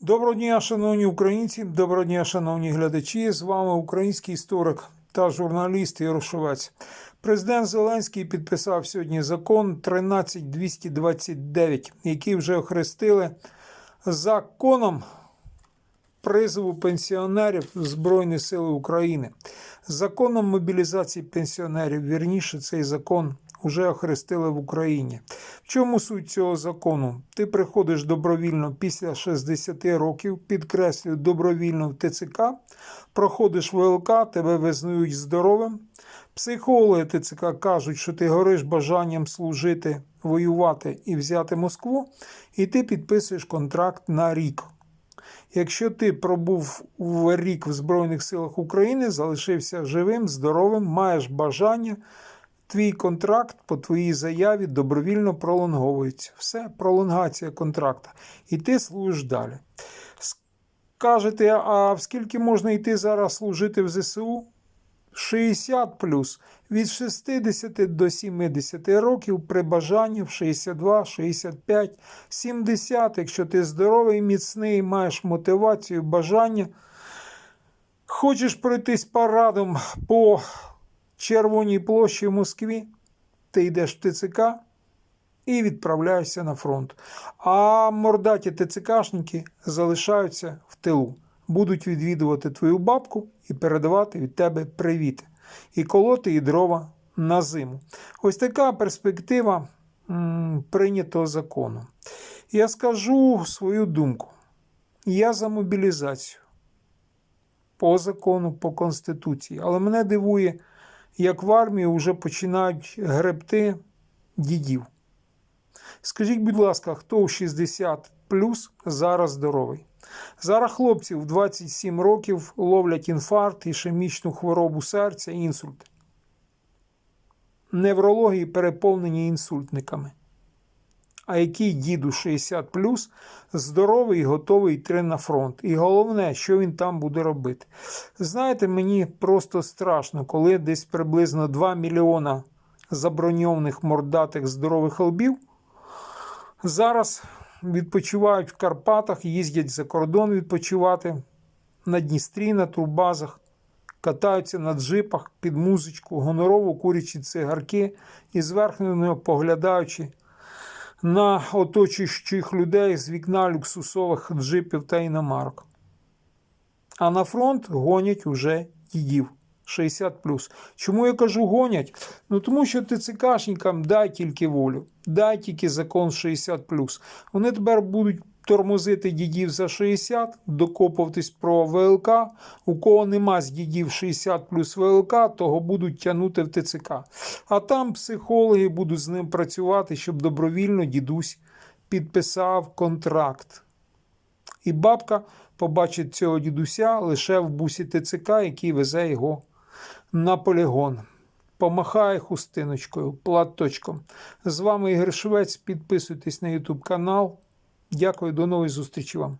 Доброго дня, шановні українці, доброго дня, шановні глядачі. З вами український історик та журналіст Ярошовець. Президент Зеленський підписав сьогодні закон 13229, який вже охрестили законом призову пенсіонерів Збройних сил України. Законом мобілізації пенсіонерів, вірніше, цей закон уже охрестили в Україні. В чому суть цього закону? Ти приходиш добровільно після 60 років, підкреслюю, добровільно в ТЦК, проходиш ВЛК, тебе визнають здоровим. Психологи ТЦК кажуть, що ти гориш бажанням служити, воювати і взяти Москву, і ти підписуєш контракт на рік. Якщо ти пробув в рік в Збройних силах України, залишився живим, здоровим, маєш бажання, твій контракт по твоїй заяві добровільно пролонговується. Все, пролонгація контракта. І ти служиш далі. Скажете, а скільки можна йти зараз служити в ЗСУ? 60 плюс від 60 до 70 років при бажанні в 62, 65, 70, якщо ти здоровий, міцний, маєш мотивацію, бажання. Хочеш пройтись парадом по Червоній площі в Москві, ти йдеш в ТЦК і відправляєшся на фронт. А мордаті ТЦКшники залишаються в тилу будуть відвідувати твою бабку і передавати від тебе привіт, і колоти і дрова на зиму. Ось така перспектива м, прийнятого закону. Я скажу свою думку. Я за мобілізацію по закону, по Конституції. Але мене дивує, як в армії вже починають гребти дідів. Скажіть, будь ласка, хто у 60 плюс зараз здоровий? Зараз хлопці в 27 років ловлять інфаркт, ішемічну хворобу серця, інсульт. Неврології переповнені інсультниками. А який діду 60 плюс здоровий і готовий йти на фронт. І головне, що він там буде робити. Знаєте, мені просто страшно, коли десь приблизно 2 мільйона заброньованих мордатих здорових лбів зараз відпочивають в Карпатах, їздять за кордон відпочивати на Дністрі, на турбазах, катаються на джипах під музичку, гонорово курячі цигарки і зверху поглядаючи на оточуючих людей з вікна люксусових джипів та іномарок. А на фронт гонять уже дідів. 60 Чому я кажу гонять? Ну тому що ТЦКшникам дай тільки волю, дай тільки закон 60 Вони тепер будуть тормозити дідів за 60, докопуватись про ВЛК. У кого нема з дідів 60 плюс ВЛК, того будуть тягнути в ТЦК. А там психологи будуть з ним працювати, щоб добровільно дідусь підписав контракт. І бабка побачить цього дідуся лише в бусі ТЦК, який везе його на полігон. Помахай хустиночкою, платочком. З вами Ігор Швець. Підписуйтесь на YouTube канал. Дякую, до нової зустрічі вам.